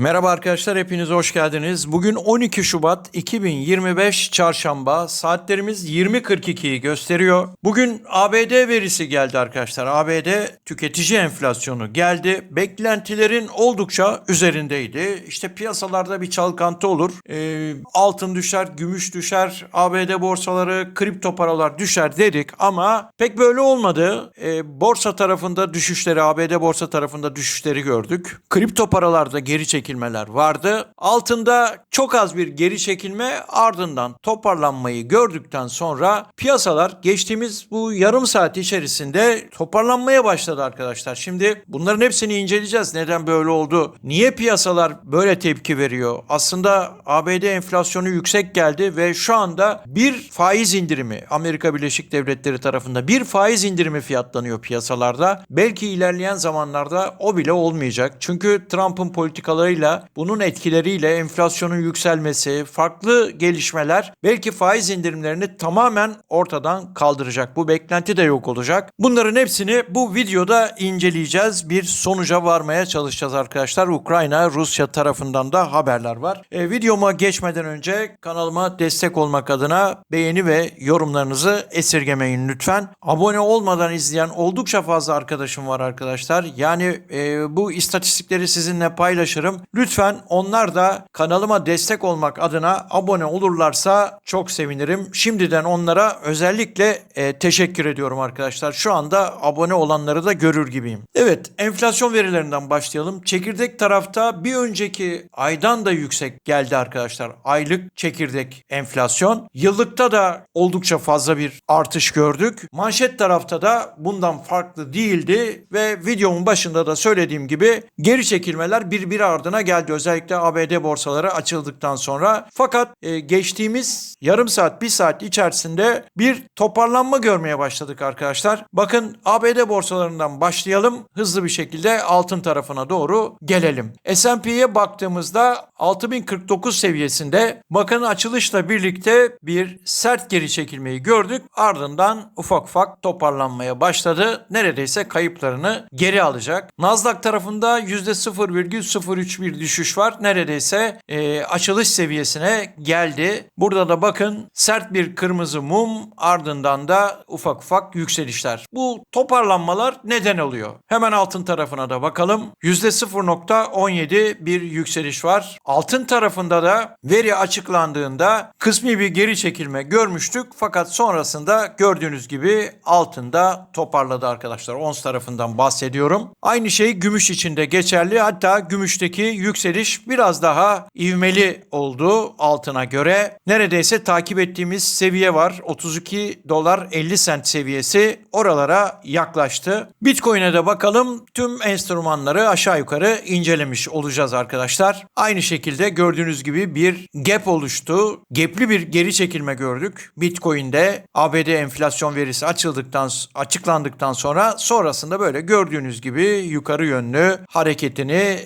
Merhaba arkadaşlar hepiniz hoş geldiniz. Bugün 12 Şubat 2025 Çarşamba saatlerimiz 20.42'yi gösteriyor. Bugün ABD verisi geldi arkadaşlar. ABD tüketici enflasyonu geldi. Beklentilerin oldukça üzerindeydi. İşte piyasalarda bir çalkantı olur. Ee, altın düşer, gümüş düşer, ABD borsaları, kripto paralar düşer dedik ama pek böyle olmadı. Ee, borsa tarafında düşüşleri, ABD borsa tarafında düşüşleri gördük. Kripto paralarda geri çekilmeler vardı. Altında çok az bir geri çekilme ardından toparlanmayı gördükten sonra piyasalar geçtiğimiz bu yarım saat içerisinde toparlanmaya başladı arkadaşlar. Şimdi bunların hepsini inceleyeceğiz. Neden böyle oldu? Niye piyasalar böyle tepki veriyor? Aslında ABD enflasyonu yüksek geldi ve şu anda bir faiz indirimi Amerika Birleşik Devletleri tarafında bir faiz indirimi fiyatlanıyor piyasalarda. Belki ilerleyen zamanlarda o bile olmayacak. Çünkü Trump'ın politikalarıyla bunun etkileriyle enflasyonun yükselmesi, farklı gelişmeler belki faiz indirimlerini tamamen ortadan kaldıracak. Bu beklenti de yok olacak. Bunların hepsini bu videoda inceleyeceğiz. Bir sonuca varmaya çalışacağız arkadaşlar. Ukrayna, Rusya tarafından da haberler var. E, videoma geçmeden önce kanalıma destek olmak adına beğeni ve yorumlarınızı esirgemeyin lütfen. Abone olmadan izleyen oldukça fazla arkadaşım var arkadaşlar. Yani e, bu istatistikleri sizinle paylaşırım. Lütfen onlar da kanalıma destek olmak adına abone olurlarsa çok sevinirim. Şimdiden onlara özellikle e, teşekkür ediyorum arkadaşlar. Şu anda abone olanları da görür gibiyim. Evet enflasyon verilerinden başlayalım. Çekirdek tarafta bir önceki aydan da yüksek geldi arkadaşlar. Aylık çekirdek enflasyon. Yıllıkta da oldukça fazla bir artış gördük. Manşet tarafta da bundan farklı değildi ve videomun başında da söylediğim gibi geri çekilmeler birbiri ardına geldi. Özellikle ABD borsaları açıldıktan sonra. Fakat e, geçtiğimiz yarım saat, bir saat içerisinde bir toparlanma görmeye başladık arkadaşlar. Bakın ABD borsalarından başlayalım. Hızlı bir şekilde altın tarafına doğru gelelim. S&P'ye baktığımızda 6049 seviyesinde bakın açılışla birlikte bir sert geri çekilmeyi gördük. Ardından ufak ufak toparlanmaya başladı. Neredeyse kayıplarını geri alacak. Nasdaq tarafında %0,03 bir düşüş var. Neredeyse e, açılış seviyesine geldi. Burada da bakın sert bir kırmızı mum ardından da ufak ufak yükselişler. Bu toparlanmalar neden oluyor? Hemen altın tarafına da bakalım. %0.17 bir yükseliş var. Altın tarafında da veri açıklandığında kısmi bir geri çekilme görmüştük. Fakat sonrasında gördüğünüz gibi altında toparladı arkadaşlar. Ons tarafından bahsediyorum. Aynı şey gümüş için de geçerli. Hatta gümüşteki yükseliş biraz daha ivmeli oldu altına göre. Neredeyse takip ettiğimiz seviye var. 32 dolar 50 sent seviyesi oralara yaklaştı. Bitcoin'e de bakalım. Tüm enstrümanları aşağı yukarı incelemiş olacağız arkadaşlar. Aynı şekilde gördüğünüz gibi bir gap oluştu. Gap'li bir geri çekilme gördük. Bitcoin'de ABD enflasyon verisi açıldıktan açıklandıktan sonra sonrasında böyle gördüğünüz gibi yukarı yönlü hareketini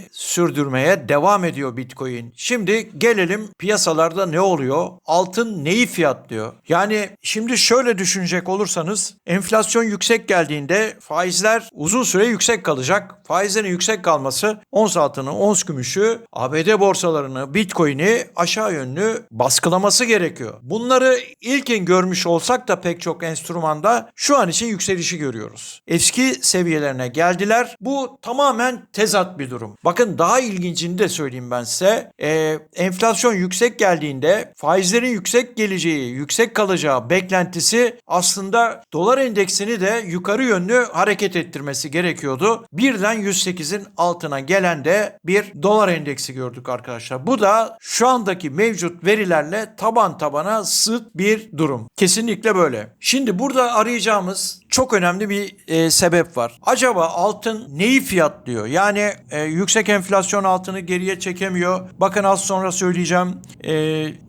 sürdürmeye devam ediyor Bitcoin. Şimdi gelelim piyasalarda ne oluyor? Altın neyi fiyatlıyor? Yani şimdi şöyle düşünecek olursanız enflasyon yüksek geldiğinde faizler uzun süre yüksek kalacak. Faizlerin yüksek kalması ons altını, ons gümüşü, ABD borsalarını, Bitcoin'i aşağı yönlü baskılaması gerekiyor. Bunları ilkin görmüş olsak da pek çok enstrümanda şu an için yükselişi görüyoruz. Eski seviyelerine geldiler. Bu tamamen tezat bir durum. Bakın daha ilgincini de söyleyeyim ben size. Ee, enflasyon yüksek geldiğinde faizlerin yüksek geleceği, yüksek kalacağı beklentisi aslında dolar endeksini de yukarı yönlü hareket ettirmesi gerekiyordu. Birden 108'in altına gelen de bir dolar endeksi gördük arkadaşlar. Bu da şu andaki mevcut verilerle taban tabana sıt bir durum. Kesinlikle böyle. Şimdi burada arayacağımız çok önemli bir e, sebep var. Acaba altın neyi fiyatlıyor? Yani e, yüksek enflasyon altını geriye çekemiyor. Bakın az sonra söyleyeceğim. E,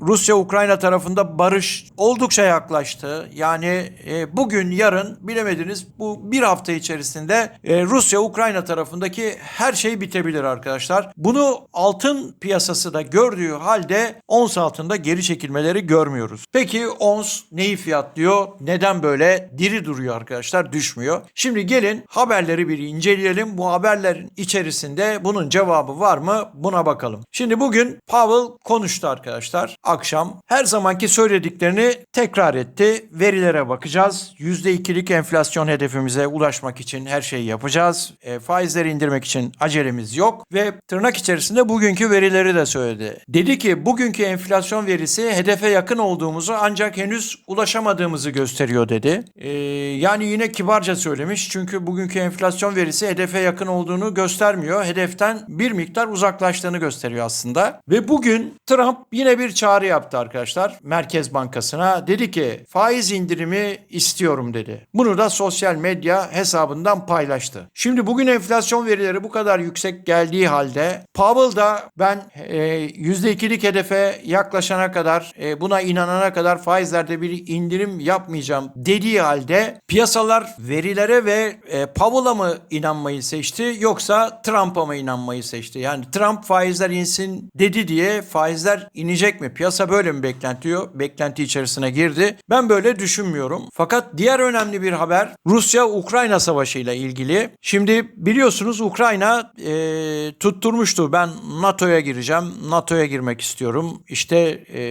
Rusya-Ukrayna tarafında barış oldukça yaklaştı. Yani e, bugün yarın bilemediniz bu bir hafta içerisinde e, Rusya-Ukrayna tarafındaki her şey bitebilir arkadaşlar. Bunu altın piyasası da gördüğü halde ons altında geri çekilmeleri görmüyoruz. Peki ons neyi fiyatlıyor? Neden böyle diri duruyor arkadaşlar düşmüyor. Şimdi gelin haberleri bir inceleyelim. Bu haberlerin içerisinde bunun cevabı var mı buna bakalım. Şimdi bugün Powell konuştu arkadaşlar akşam. Her zamanki söylediklerini tekrar etti. Verilere bakacağız. %2'lik enflasyon hedefimize ulaşmak için her şeyi yapacağız. E, faizleri indirmek için acelemiz yok ve tırnak içerisinde bugünkü verileri de söyledi. Dedi ki bugünkü enflasyon verisi hedefe yakın olduğumuzu ancak henüz ulaşamadığımızı gösteriyor dedi. E, yani yine kibarca söylemiş çünkü bugünkü enflasyon verisi hedefe yakın olduğunu göstermiyor. Hedeften bir miktar uzaklaştığını gösteriyor aslında. Ve bugün Trump yine bir çağrı yaptı arkadaşlar Merkez Bankası'na. Dedi ki faiz indirimi istiyorum dedi. Bunu da sosyal medya hesabından paylaştı. Şimdi bugün enflasyon verileri bu kadar yüksek geldiği halde Powell da ben e, %2'lik hedefe yaklaşana kadar e, buna inanana kadar faizlerde bir indirim yapmayacağım dediği halde piyasalar verilere ve e, Powell'a mı inanmayı seçti yoksa Trump'a mı inanmayı seçti? Yani Trump faizler insin dedi diye faizler inecek mi? Piyasa böyle mi beklentiyor? Beklenti içerisine girdi. Ben böyle düşünmüyorum. Fakat diğer önemli bir haber Rusya-Ukrayna savaşı ile ilgili. Şimdi biliyorsunuz Ukrayna e, tutturmuştu. Ben NATO'ya gireceğim. NATO'ya girmek istiyorum. İşte e,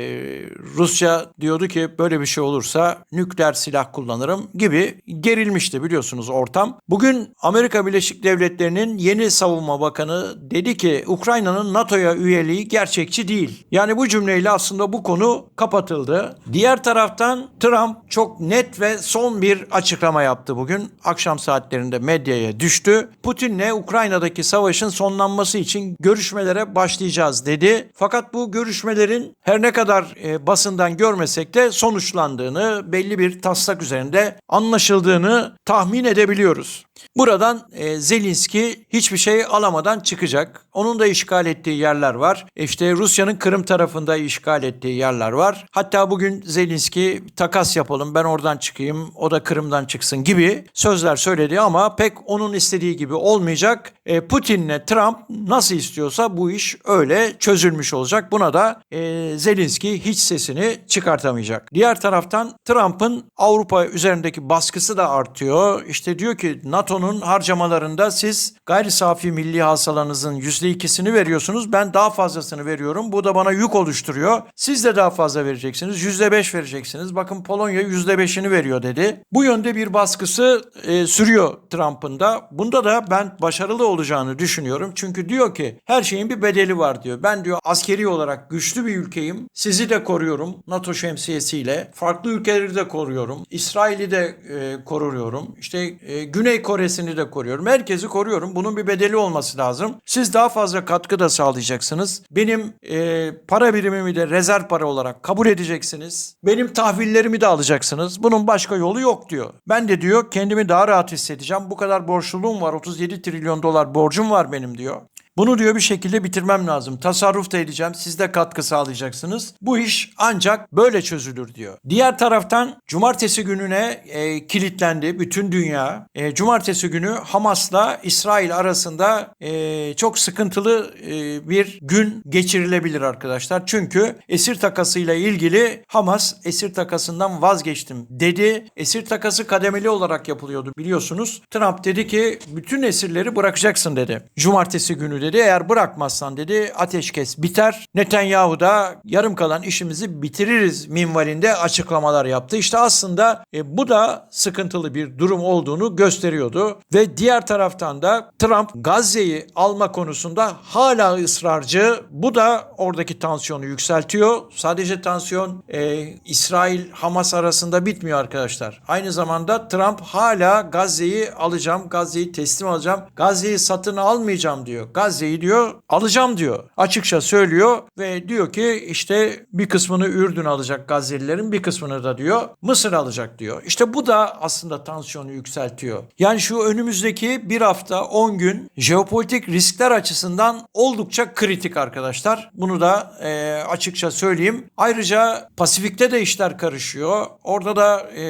Rusya diyordu ki böyle bir şey olursa nükleer silah kullanırım gibi gerilmişti biliyorsunuz ortam. Bugün Amerika Birleşik Devletleri'nin yeni savunma bakanı dedi ki Ukrayna'nın NATO'ya üyeliği gerçekçi değil. Yani bu cümleyle aslında bu konu kapatıldı. Diğer taraftan Trump çok net ve son bir açıklama yaptı bugün. Akşam saatlerinde medyaya düştü. Putin'le Ukrayna'daki savaşın sonlanması için görüşmelere başlayacağız dedi. Fakat bu görüşmelerin her ne kadar e, basından görmesek de sonuçlandığını, belli bir taslak üzerinde anlaşıldığını tahmin edebiliyoruz. Buradan e, Zelenski hiçbir şey alamadan çıkacak. Onun da işgal ettiği yerler var. İşte Rusya'nın Kırım tarafında işgal ettiği yerler var. Hatta bugün Zelenski takas yapalım ben oradan çıkayım o da Kırım'dan çıksın gibi sözler söyledi ama pek onun istediği gibi olmayacak. E, Putin'le Trump nasıl istiyorsa bu iş öyle çözülmüş olacak. Buna da e, Zelenski hiç sesini çıkartamayacak. Diğer taraftan Trump'ın Avrupa üzerindeki baskısı da artıyor. İşte diyor ki NATO'nun harcamalarında siz gayri safi milli hasılanızın %2'sini veriyorsunuz. Ben daha fazlasını veriyorum. Bu da bana yük oluşturuyor. Siz de daha fazla vereceksiniz. %5 vereceksiniz. Bakın Polonya %5'ini veriyor dedi. Bu yönde bir baskısı e, sürüyor Trump'ın da. Bunda da ben başarılı olacağını düşünüyorum. Çünkü diyor ki her şeyin bir bedeli var diyor. Ben diyor askeri olarak güçlü bir ülkeyim. Sizi de koruyorum NATO şemsiyesiyle. Farklı ülkeleri de koruyorum. İsrail'i de e, koruyorum. İşte e, Güney Kore'sini de koruyorum. Herkesi koruyorum. Bunun bir bedeli olması lazım. Siz daha fazla katkı da sağlayacaksınız. Benim e, para birimimi de rezerv para olarak kabul edeceksiniz. Benim tahvillerimi de alacaksınız. Bunun başka yolu yok diyor. Ben de diyor kendimi daha rahat hissedeceğim. Bu kadar borçluluğum var. 37 trilyon dolar borcum var benim diyor. Bunu diyor bir şekilde bitirmem lazım. Tasarruf da edeceğim. Siz de katkı sağlayacaksınız. Bu iş ancak böyle çözülür diyor. Diğer taraftan cumartesi gününe e, kilitlendi bütün dünya. E, cumartesi günü Hamas'la İsrail arasında e, çok sıkıntılı e, bir gün geçirilebilir arkadaşlar. Çünkü esir takasıyla ilgili Hamas esir takasından vazgeçtim dedi. Esir takası kademeli olarak yapılıyordu biliyorsunuz. Trump dedi ki bütün esirleri bırakacaksın dedi. Cumartesi günü dedi. Eğer bırakmazsan dedi ateşkes biter. Netanyahu da yarım kalan işimizi bitiririz minvalinde açıklamalar yaptı. İşte aslında e, bu da sıkıntılı bir durum olduğunu gösteriyordu. Ve diğer taraftan da Trump Gazze'yi alma konusunda hala ısrarcı. Bu da oradaki tansiyonu yükseltiyor. Sadece tansiyon e, İsrail-Hamas arasında bitmiyor arkadaşlar. Aynı zamanda Trump hala Gazze'yi alacağım, Gazze'yi teslim alacağım, Gazze'yi satın almayacağım diyor. Gazze'yi diyor alacağım diyor. Açıkça söylüyor ve diyor ki işte bir kısmını Ürdün alacak Gazze'lilerin bir kısmını da diyor Mısır alacak diyor. İşte bu da aslında tansiyonu yükseltiyor. Yani şu önümüzdeki bir hafta 10 gün jeopolitik riskler açısından oldukça kritik arkadaşlar. Bunu da e, açıkça söyleyeyim. Ayrıca Pasifik'te de işler karışıyor. Orada da e,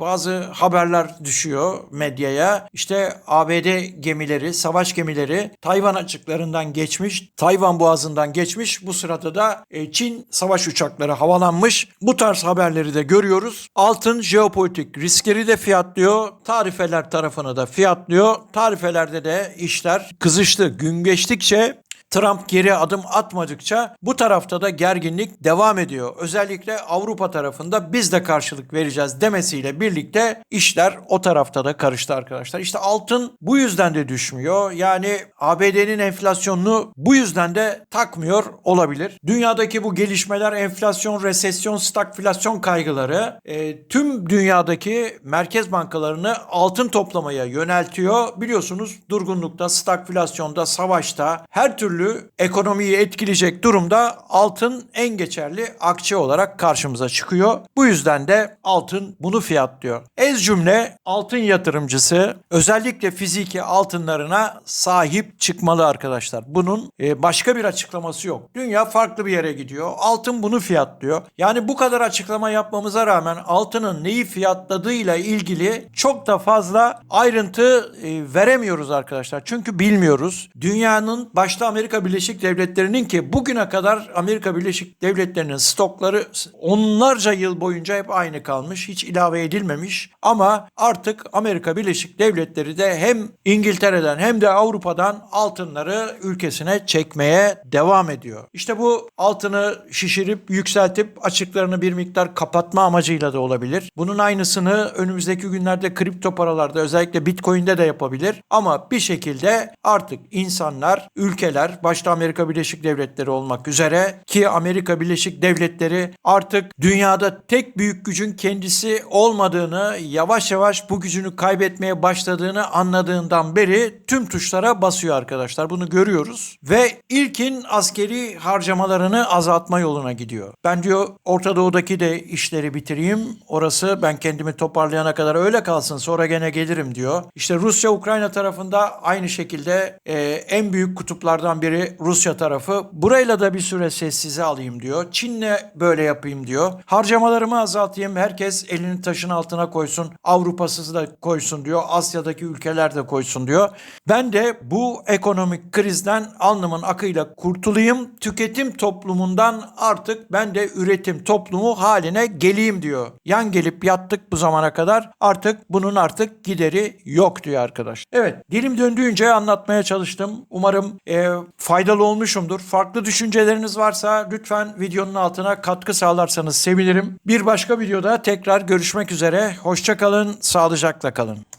bazı haberler düşüyor medyaya. İşte ABD gemileri, savaş gemileri Tayvan açık açıklarından geçmiş, Tayvan boğazından geçmiş. Bu sırada da e, Çin savaş uçakları havalanmış. Bu tarz haberleri de görüyoruz. Altın jeopolitik riskleri de fiyatlıyor. Tarifeler tarafını da fiyatlıyor. Tarifelerde de işler kızıştı. Gün geçtikçe Trump geri adım atmadıkça bu tarafta da gerginlik devam ediyor. Özellikle Avrupa tarafında biz de karşılık vereceğiz demesiyle birlikte işler o tarafta da karıştı arkadaşlar. İşte altın bu yüzden de düşmüyor. Yani ABD'nin enflasyonunu bu yüzden de takmıyor olabilir. Dünyadaki bu gelişmeler enflasyon, resesyon, stagflasyon kaygıları e, tüm dünyadaki merkez bankalarını altın toplamaya yöneltiyor. Biliyorsunuz durgunlukta, stagflasyonda, savaşta her türlü ekonomiyi etkileyecek durumda altın en geçerli akçe olarak karşımıza çıkıyor. Bu yüzden de altın bunu fiyatlıyor. Ez cümle altın yatırımcısı özellikle fiziki altınlarına sahip çıkmalı arkadaşlar. Bunun e, başka bir açıklaması yok. Dünya farklı bir yere gidiyor. Altın bunu fiyatlıyor. Yani bu kadar açıklama yapmamıza rağmen altının neyi fiyatladığıyla ilgili çok da fazla ayrıntı e, veremiyoruz arkadaşlar. Çünkü bilmiyoruz. Dünyanın başta Amerika Birleşik Devletleri'nin ki bugüne kadar Amerika Birleşik Devletleri'nin stokları onlarca yıl boyunca hep aynı kalmış. Hiç ilave edilmemiş. Ama artık Amerika Birleşik Devletleri de hem İngiltere'den hem de Avrupa'dan altınları ülkesine çekmeye devam ediyor. İşte bu altını şişirip yükseltip açıklarını bir miktar kapatma amacıyla da olabilir. Bunun aynısını önümüzdeki günlerde kripto paralarda özellikle Bitcoin'de de yapabilir. Ama bir şekilde artık insanlar, ülkeler başta Amerika Birleşik Devletleri olmak üzere ki Amerika Birleşik Devletleri artık dünyada tek büyük gücün kendisi olmadığını, yavaş yavaş bu gücünü kaybetmeye başladığını anladığından beri tüm tuşlara basıyor arkadaşlar. Bunu görüyoruz ve ilkin askeri harcamalarını azaltma yoluna gidiyor. Ben diyor Orta Doğu'daki de işleri bitireyim. Orası ben kendimi toparlayana kadar öyle kalsın sonra gene gelirim diyor. İşte Rusya Ukrayna tarafında aynı şekilde e, en büyük kutuplardan biri Rusya tarafı. Burayla da bir süre sessize alayım diyor. Çin'le böyle yapayım diyor. Harcamalarımı azaltayım. Herkes elini taşın altına koysun. Avrupa'sız da koysun diyor. Asya'daki ülkeler de koysun diyor. Ben de bu ekonomik krizden alnımın akıyla kurtulayım. Tüketim toplumundan artık ben de üretim toplumu haline geleyim diyor. Yan gelip yattık bu zamana kadar. Artık bunun artık gideri yok diyor arkadaş. Evet dilim döndüğünce anlatmaya çalıştım. Umarım e, faydalı olmuşumdur. Farklı düşünceleriniz varsa lütfen videonun altına katkı sağlarsanız sevinirim. Bir başka videoda tekrar görüşmek üzere. Hoşçakalın, sağlıcakla kalın.